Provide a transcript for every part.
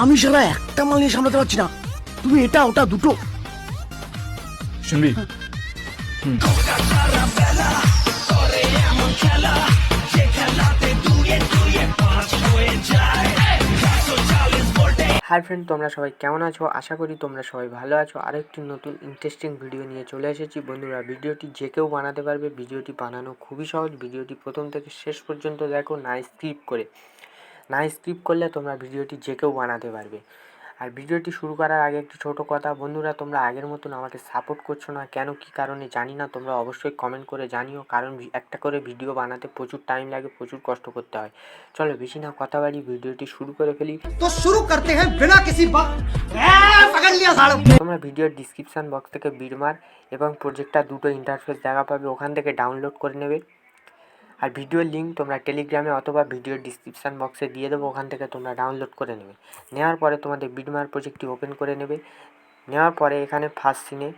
আমি সারা একটা মাল নিয়ে সামলাতে পারছি না। তুমি এটা ওটা দুটো। শুনবি? হাই ফ্রেন্ড তোমরা সবাই কেমন আছো? আশা করি তোমরা সবাই ভালো আছো। আরও একটি নতুন ইন্টারেস্টিং ভিডিও নিয়ে চলে এসেছি। বন্ধুরা ভিডিওটি যে কেউ বানাতে পারবে ভিডিওটি বানানো খুবই সহজ। ভিডিওটি প্রথম থেকে শেষ পর্যন্ত দেখো না স্কিপ করে। না স্কিপ করলে তোমরা ভিডিওটি যে কেউ বানাতে পারবে। আর ভিডিওটি শুরু করার আগে একটি ছোট কথা বন্ধুরা তোমরা আগের মতন আমাকে সাপোর্ট করছ না কেন কি কারণে জানি না তোমরা অবশ্যই কমেন্ট করে জানিও কারণ একটা করে ভিডিও বানাতে প্রচুর টাইম লাগে প্রচুর কষ্ট করতে হয়। চলো বেশি না কথা বাড়ি ভিডিওটি শুরু করে ফেলি। তো শুরু করতে হ্যাঁ বিনা কিসি তোমরা ভিডিওর ডিসক্রিপশান বক্স থেকে বিডমার এবং প্রজেক্টটা দুটো ইন্টারফেস দেখা পাবে ওখান থেকে ডাউনলোড করে নেবে। আর ভিডিওর লিঙ্ক তোমরা টেলিগ্রামে অথবা ভিডিওর ডিসক্রিপশান বক্সে দিয়ে দেবো, ওখান থেকে তোমরা ডাউনলোড করে নেবে। নেওয়ার পরে তোমাদের বিডমার প্রজেক্টটি ওপেন করে নেবে। নেওয়ার পরে এখানে ফার্স্ট সিনে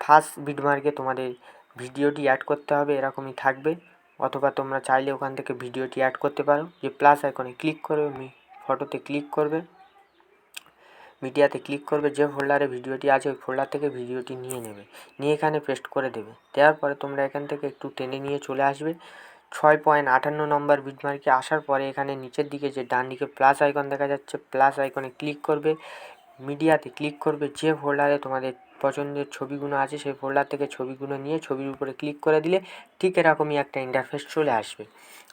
ফার্স্ট বিডমার্কে তোমাদের ভিডিওটি অ্যাড করতে হবে, এরকমই থাকবে। অথবা তোমরা চাইলে ওখান থেকে ভিডিওটি অ্যাড করতে পারো। যে প্লাস আইকনে ক্লিক করবে ফটোতে ক্লিক করবে মিডিয়াতে ক্লিক করবে, যে ফোল্ডারে ভিডিওটি আছে, ওই ফোল্ডার থেকে ভিডিওটি নিয়ে নেবে। নিয়ে এখানে পেস্ট করে দেবে। দেওয়ার পরে তোমরা এখান থেকে একটু টেনে নিয়ে চলে আসবে। ছয় পয়েন্ট আটান্ন নম্বর বিটমার্কে আসার পরে এখানে নিচের দিকে যে ডান দিকে প্লাস আইকন দেখা যাচ্ছে প্লাস আইকনে ক্লিক করবে। মিডিয়াতে ক্লিক করবে, যে ফোল্ডারে তোমাদের পছন্দের ছবিগুলো আছে, সেই ফোল্ডার থেকে ছবিগুলো নিয়ে ছবির উপরে ক্লিক করে দিলে ঠিক এরকমই একটা ইন্টারফেস চলে আসবে।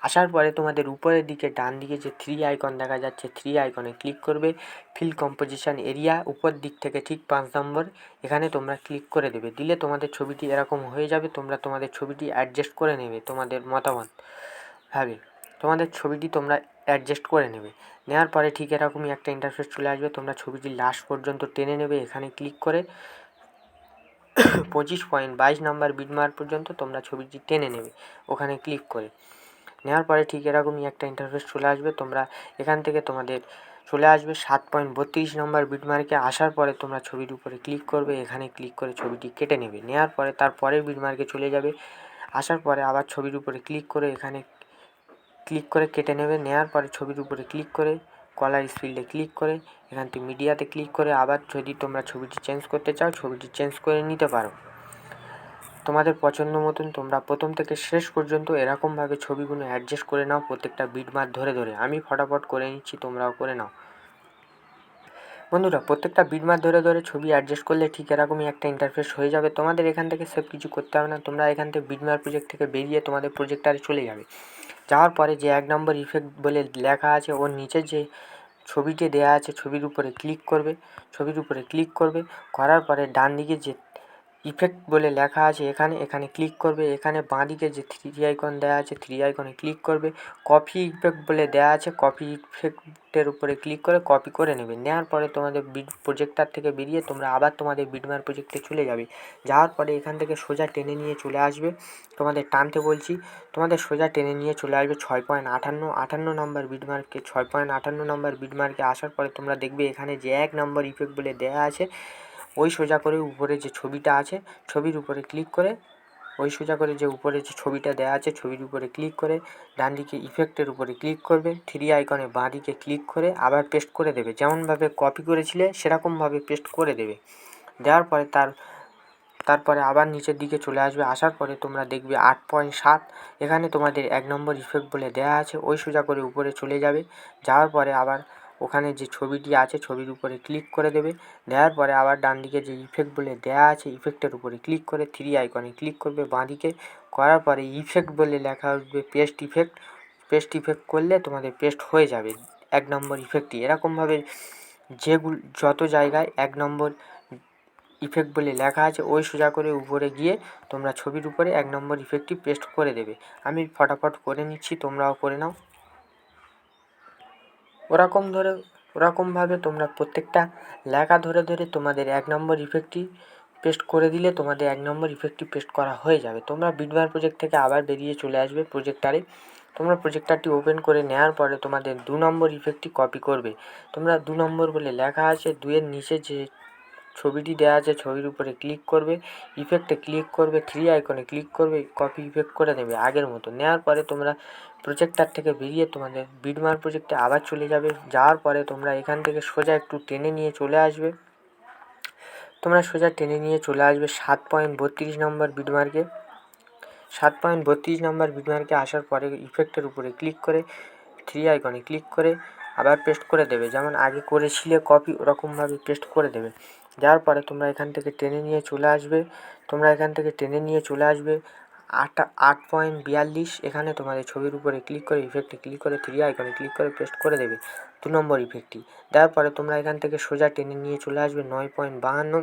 আসার পরে তোমাদের উপরের দিকে, ডান দিকে যে থ্রি আইকন দেখা যাচ্ছে থ্রি আইকনে ক্লিক করবে ফিল কম্পোজিশন এরিয়া উপর দিক থেকে ঠিক পাঁচ নম্বর, এখানে তোমরা ক্লিক করে দেবে। দিলে তোমাদের ছবিটি এরকম হয়ে যাবে, তোমরা তোমাদের ছবিটি অ্যাডজাস্ট করে নেবে তোমাদের মতামত। ভাবে, তোমাদের ছবিটি তোমরা অ্যাডজাস্ট করে নেবে। নেওয়ার পরে ঠিক এরকমই একটা ইন্টারফেস চলে আসবে। তোমরা ছবিটি লাস্ট পর্যন্ত টেনে নেবে। এখানে ক্লিক করে পঁচিশ পয়েন্ট বাইশ নাম্বার বিডমার পর্যন্ত তোমরা ছবিটি টেনে নেবে। ওখানে ক্লিক করে। নেওয়ার পরে ঠিক এরকমই একটা ইন্টারফেস চলে আসবে। তোমরা এখান থেকে তোমাদের চলে আসবে সাত পয়েন্ট বত্রিশ নম্বর বিটমার্কে আসার পরে তোমরা ছবির উপরে ক্লিক করবে। এখানে ক্লিক করে ছবিটি কেটে নেবে। নেওয়ার পরে তার পরের বিটমার্কে চলে যাবে। আসার পরে আবার ছবির উপরে ক্লিক করে এখানে ক্লিক করে কেটে নেবে। নেওয়ার পরে ছবির উপরে ক্লিক করে, কলার স্পিল্ডে ক্লিক করে, এখান থেকে মিডিয়াতে ক্লিক করে আবার যদি তোমরা ছবিটি চেঞ্জ করতে চাও, ছবিটি চেঞ্জ করে নিতে পারো। তোমাদের পছন্দ মতন তোমরা প্রথম থেকে শেষ পর্যন্ত এরকমভাবে ছবিগুলো অ্যাডজাস্ট করে নাও প্রত্যেকটা বিট মার ধরে ধরে। আমি ফটাফট করে নিচ্ছি, তোমরাও করে নাও। বন্ধুরা, প্রত্যেকটা বিট মার ধরে ধরে ছবি অ্যাডজাস্ট করলে ঠিক এরকমই একটা ইন্টারফেস হয়ে যাবে। তোমাদের এখান থেকে সব কিছু করতে হবে না, তোমরা এখান থেকে বিটমার প্রজেক্ট থেকে বেরিয়ে তোমাদের প্রজেক্টারে চলে যাবে। যাওয়ার পরে যে এক নম্বর ইফেক্ট বলে লেখা আছে, ওর নিচে যে ছবিটি দেওয়া আছে, ছবির উপরে ক্লিক করবে, ছবির উপরে ক্লিক করবে, করার পরে ডান দিকে যে ইফেক্ট বলে লেখা আছে এখানে। এখানে ক্লিক করবে। এখানে বাঁদিকে যে থ্রি আইকন দেওয়া আছে থ্রি আইকনে ক্লিক করবে। কপি ইফেক্ট বলে দেওয়া আছে। কপি ইফেক্টের উপরে ক্লিক করে কপি করে নেবে। নেওয়ার পরে তোমাদের বিড প্রজেক্টার থেকে বেরিয়ে তোমরা আবার তোমাদের বিডমার প্রজেক্টে চলে যাবে। যাওয়ার পরে এখান থেকে সোজা টেনে নিয়ে চলে আসবে। তোমাদের টানতে বলছি, তোমাদের সোজা টেনে নিয়ে চলে আসবে ছয় পয়েন্ট আটান্ন। আটান্ন নম্বর বিডমার্কে ছয় পয়েন্ট আটান্ন নম্বর বিডমার্কে আসার পরে তোমরা দেখবে এখানে যে এক নম্বর ইফেক্ট বলে দেওয়া আছে ওই সোজা করে উপরে যে ছবিটা আছে, ছবির উপরে ক্লিক করে, ওই সোজা করে যে উপরে যে ছবিটা দেওয়া আছে, ছবির উপরে ক্লিক করে, ডান দিকে ইফেক্টের উপরে ক্লিক করবে থ্রি আইকনে বাঁ দিকে ক্লিক করে আবার পেস্ট করে দেবে। যেমনভাবে কপি করেছিলে, সেরকমভাবে পেস্ট করে দেবে। দেওয়ার পরে তার, তারপরে আবার নিচের দিকে চলে আসবে, আসার পরে তোমরা দেখবে আট পয়েন্ট সাত। এখানে তোমাদের এক নম্বর ইফেক্ট বলে দেওয়া আছে, ওই সোজা করে উপরে চলে যাবে। যাওয়ার পরে আবার ওখানে যে ছবিটি আছে, ছবির উপরে ক্লিক করে দেবে। দেওয়ার পরে আবার ডান দিকে যে ইফেক্ট বলে দেওয়া আছে ইফেক্টের উপরে ক্লিক করে থ্রি আইকনে ক্লিক করবে। বাঁ দিকে করার পরে ইফেক্ট বলে লেখা উঠবে পেস্ট ইফেক্ট পেস্ট ইফেক্ট করলে তোমাদের পেস্ট হয়ে যাবে। এক নম্বর ইফেক্টটি এরকমভাবে যেগুলো, যত জায়গায় এক নম্বর ইফেক্ট বলে লেখা আছে, ওই সোজা করে উপরে গিয়ে তোমরা ছবির উপরে এক নম্বর ইফেক্টটি পেস্ট করে দেবে। আমি ফটাফট করে নিচ্ছি, তোমরাও করে নাও। ওরকম ধরে, ওরকমভাবে তোমরা প্রত্যেকটা লেখা ধরে ধরে তোমাদের এক নম্বর ইফেক্টটি পেস্ট করে দিলে তোমাদের এক নম্বর ইফেক্টটি পেস্ট করা হয়ে যাবে। তোমরা বিডবার প্রজেক্ট থেকে আবার বেরিয়ে চলে আসবে প্রজেক্টারে তোমরা প্রজেক্টারটি ওপেন করে নেওয়ার পরে তোমাদের দু নম্বর ইফেক্টটি কপি করবে। তোমরা দু নম্বর বলে লেখা আছে দুয়ের নিচে যে ছবিটি দেওয়া আছে, ছবির উপরে ক্লিক করবে ইফেক্টে ক্লিক করবে থ্রি আইকনে ক্লিক করবে কপি ইফেক্ট করে নেবে আগের মতো। নেওয়ার পরে তোমরা প্রজেক্টার থেকে বেরিয়ে তোমাদের বিডমার প্রজেক্টে আবার চলে যাবে। যাওয়ার পরে তোমরা এখান থেকে সোজা একটু টেনে নিয়ে চলে আসবে। তোমরা সোজা টেনে নিয়ে চলে আসবে সাত পয়েন্ট বত্রিশ নম্বর বিডমার্কে সাত পয়েন্ট বত্রিশ নম্বর বিডমার্কে আসার পরে ইফেক্টের উপরে ক্লিক করে থ্রি আইকনে ক্লিক করে আবার পেস্ট করে দেবে। যেমন আগে করেছিলে কপি ওরকমভাবে পেস্ট করে দেবে। যাওয়ার পরে তোমরা এখান থেকে টেনে নিয়ে চলে আসবে। তোমরা এখান থেকে টেনে নিয়ে চলে আসবে। আট আট পয়েন্ট বিয়াল্লিশ, এখানে তোমাদের ছবির উপরে ক্লিক করে ইফেক্টে ক্লিক করে থ্রি আইকনে ক্লিক করে পেস্ট করে দেবে। দু নম্বর ইফেক্টটি দেওয়ার পরে তোমরা এখান থেকে সোজা টেনে নিয়ে চলে আসবে নয় পয়েন্ট বাহান্ন।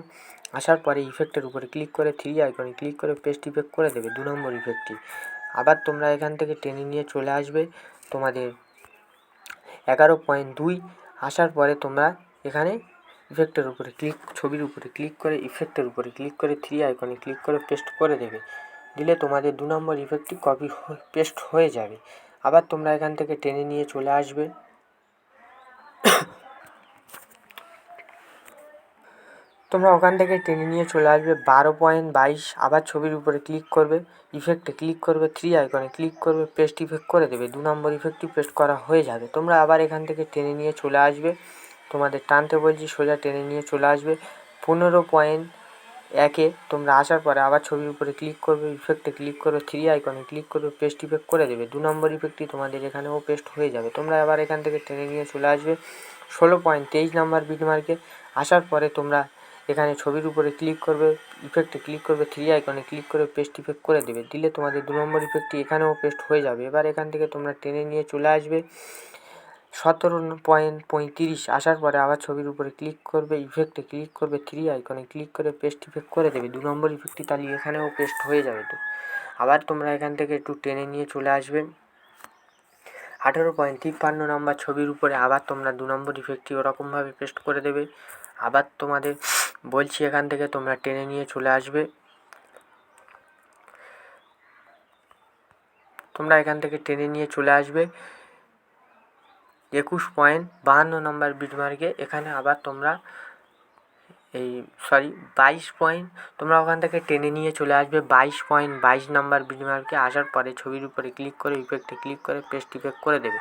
আসার পরে ইফেক্টের উপরে ক্লিক করে থ্রি আইকনে ক্লিক করে পেস্ট ইফেক্ট করে দেবে। দু নম্বর ইফেক্টটি আবার তোমরা এখান থেকে টেনে নিয়ে চলে আসবে। তোমাদের এগারো পয়েন্ট দুই। আসার পরে তোমরা এখানে ইফেক্টের উপরে ক্লিক ছবির উপরে ক্লিক করে ইফেক্টের উপরে ক্লিক করে থ্রি আইকনে ক্লিক করে পেস্ট করে দেবে। দিলে তোমাদের দু নম্বর ইফেক্টটি কপি পেস্ট হয়ে যাবে। আবার তোমরা এখান থেকে টেনে নিয়ে চলে আসবে। তোমরা ওখান থেকে টেনে নিয়ে চলে আসবে। বারো পয়েন্ট বাইশ, আবার ছবির উপরে ক্লিক করবে ইফেক্টে ক্লিক করবে থ্রি আইকনে ক্লিক করবে পেস্ট ইফেক্ট করে দেবে। দু নম্বর ইফেক্টটি পেস্ট করা হয়ে যাবে। তোমরা আবার এখান থেকে টেনে নিয়ে চলে আসবে। তোমাদের টানতে বলছি, সোজা টেনে নিয়ে চলে আসবে। পনেরো পয়েন্ট একে তোমরা আসার পরে আবার ছবির উপরে ক্লিক করবে ইফেক্টে ক্লিক করবে থ্রি আইকনে ক্লিক করবে পেস্ট ইফেক্ট করে দেবে। দু নম্বর ইফেক্টটি তোমাদের এখানেও পেস্ট হয়ে যাবে। তোমরা আবার এখান থেকে টেনে নিয়ে চলে আসবে। ষোলো পয়েন্ট তেইশ নাম্বার বিটমার্কে আসার পরে তোমরা এখানে ছবির উপরে ক্লিক করবে ইফেক্টে ক্লিক করবে থ্রি আইকনে ক্লিক করে পেস্ট ইফেক্ট করে দেবে। দিলে তোমাদের দু নম্বর ইফেক্টটি এখানেও পেস্ট হয়ে যাবে। এবার এখান থেকে তোমরা টেনে নিয়ে চলে আসবে। সতেরো পয়েন্ট পঁয়ত্রিশ আসার পরে আবার ছবির উপরে ক্লিক করবে ইফেক্টে ক্লিক করবে থ্রি আইকনে ক্লিক করে পেস্ট ইফেক্ট করে দেবে। দু নম্বর ইফেক্টটি তাহলে এখানেও পেস্ট হয়ে যাবে তো। আবার তোমরা এখান থেকে একটু টেনে নিয়ে চলে আসবে। আঠেরো পয়েন্ট তিপ্পান্ন নম্বর ছবির উপরে আবার তোমরা দু নম্বর ইফেক্টটি ওরকমভাবে পেস্ট করে দেবে। আবার তোমাদের বলছি এখান থেকে তোমরা টেনে নিয়ে চলে আসবে। তোমরা এখান থেকে টেনে নিয়ে চলে আসবে। একুশ পয়েন্ট বাহান্ন নম্বর বিটমার্কে এখানে আবার তোমরা এই, সরি, বাইশ পয়েন্ট, তোমরা ওখান থেকে টেনে নিয়ে চলে আসবে। বাইশ পয়েন্ট বাইশ নাম্বার বিটমার্কে আসার পরে ছবির উপরে ক্লিক করে ইফেক্টে ক্লিক করে পেস্ট ইফেক্ট করে দেবে।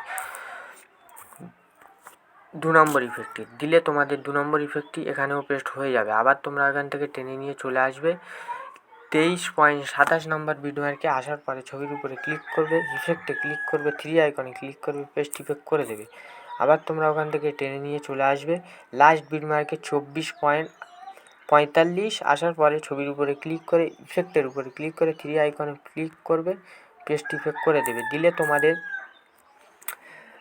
দু নম্বর ইফেক্টটি দিলে তোমাদের দু নম্বর ইফেক্টটি এখানেও পেস্ট হয়ে যাবে। আবার তোমরা এখান থেকে টেনে নিয়ে চলে আসবে। তেইশ পয়েন্ট সাতাশ নম্বর বিটমার্কে আসার পরে ছবির উপরে ক্লিক করবে ইফেক্টে ক্লিক করবে থ্রি আইকনে ক্লিক করবে পেস্ট ইফেক্ট করে দেবে। আবার তোমরা ওখান থেকে টেনে নিয়ে চলে আসবে। লাস্ট বিটমার্কে চব্বিশ পয়েন্ট পঁয়তাল্লিশ আসার পরে ছবির উপরে ক্লিক করে ইফেক্টের উপরে ক্লিক করে থ্রি আইকনে ক্লিক করবে পেস্ট ইফেক্ট করে দেবে। দিলে তোমাদের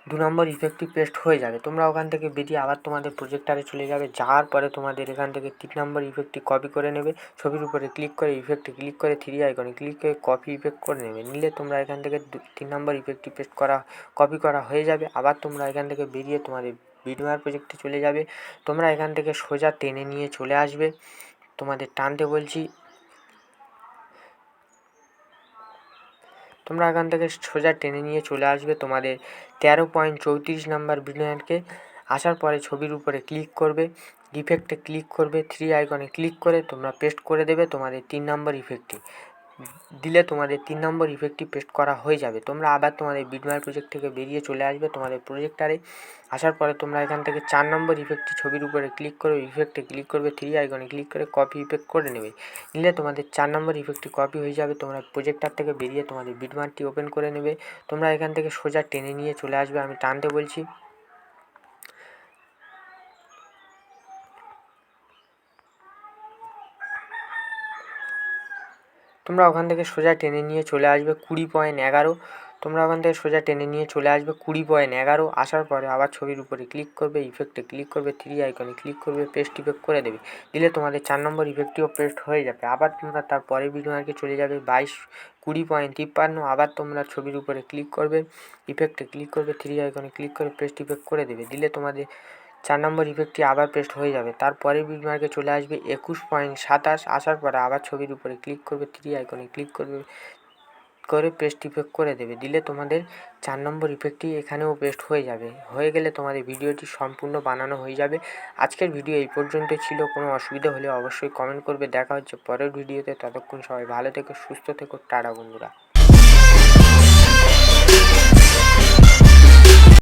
দু নম্বর ইফেক্টিভ পেস্ট হয়ে যাবে। তোমরা ওখান থেকে বেরিয়ে আবার তোমাদের প্রজেক্টারে চলে যাবে। যাওয়ার পরে তোমাদের এখান থেকে তিন নম্বর ইফেক্টটি কপি করে নেবে। ছবির উপরে ক্লিক করে ইফেক্টে ক্লিক করে থ্রি আইকনে ক্লিক করে কপি ইফেক্ট করে নেবে। নিলে তোমরা এখান থেকে তিন নম্বর ইফেক্টটি পেস্ট করা কপি করা হয়ে যাবে। আবার তোমরা এখান থেকে বেরিয়ে তোমাদের ভিডিওর প্রজেক্টে চলে যাবে। তোমরা এখান থেকে সোজা টেনে নিয়ে চলে আসবে। তোমাদের টানতে বলছি তোমরা এখান থেকে সোজা টেনে নিয়ে চলে আসবে তোমাদের তেরো পয়েন্ট চৌত্রিশ নাম্বার বিলিয়নকে আসার পরে ছবির উপরে ক্লিক করবে ইফেক্টে ক্লিক করবে থ্রি আইকনে ক্লিক করে তোমরা পেস্ট করে দেবে তোমাদের তিন নম্বর ইফেক্টটি দিলে তোমাদের তিন নম্বর ইফেক্টটি পেস্ট করা হয়ে যাবে। তোমরা আবার তোমাদের বিডমার প্রজেক্ট থেকে বেরিয়ে চলে আসবে তোমাদের প্রজেক্টারে আসার পরে তোমরা এখান থেকে চার নম্বর ইফেক্টটি ছবির উপরে ক্লিক করে ইফেক্টে ক্লিক করবে থ্রি আইকনে ক্লিক করে কপি ইফেক্ট করে নেবে। নিলে তোমাদের চার নম্বর ইফেক্টটি কপি হয়ে যাবে, তোমরা প্রজেক্টার থেকে বেরিয়ে তোমাদের বিটমার্কটি ওপেন করে নেবে। তোমরা এখান থেকে সোজা টেনে নিয়ে চলে আসবে, আমি টানতে বলছি। তোমরা ওখান থেকে সোজা টেনে নিয়ে চলে আসবে কুড়ি পয়েন্ট এগারো। তোমরা ওখান থেকে সোজা টেনে নিয়ে চলে আসবে কুড়ি পয়েন্ট এগারো। আসার পরে আবার ছবির উপরে ক্লিক করবে ইফেক্টে ক্লিক করবে থ্রি আইকনে ক্লিক করবে পেস্ট ইফেক্ট করে দেবে। দিলে তোমাদের চার নম্বর ইফেক্টটিও পেস্ট হয়ে যাবে। আবার তোমরা তার পরের ভিডিওকে চলে যাবে বাইশ, কুড়ি পয়েন্ট তিপ্পান্ন। আবার তোমরা ছবির উপরে ক্লিক করবে ইফেক্টে ক্লিক করবে থ্রি আইকনে ক্লিক করে পেস্ট ইফেক্ট করে দেবে। দিলে তোমাদের চার নম্বর ইফেক্টটি আবার পেস্ট হয়ে যাবে। তারপরে বিটমার্কে চলে আসবে একুশ পয়েন্ট সাতাশ। আসার পরে আবার ছবির উপরে ক্লিক করবে থ্রি আইকনে ক্লিক করবে, করে পেস্ট ইফেক্ট করে দেবে। দিলে তোমাদের চার নম্বর ইফেক্টটি এখানেও পেস্ট হয়ে যাবে। হয়ে গেলে তোমাদের ভিডিওটি সম্পূর্ণ বানানো হয়ে যাবে। আজকের ভিডিও এই পর্যন্ত ছিল। কোনো অসুবিধা হলে অবশ্যই কমেন্ট করবে। দেখা হচ্ছে পরের ভিডিওতে ততক্ষণ সবাই ভালো থেকো, সুস্থ থেকো। টাটা বন্ধুরা।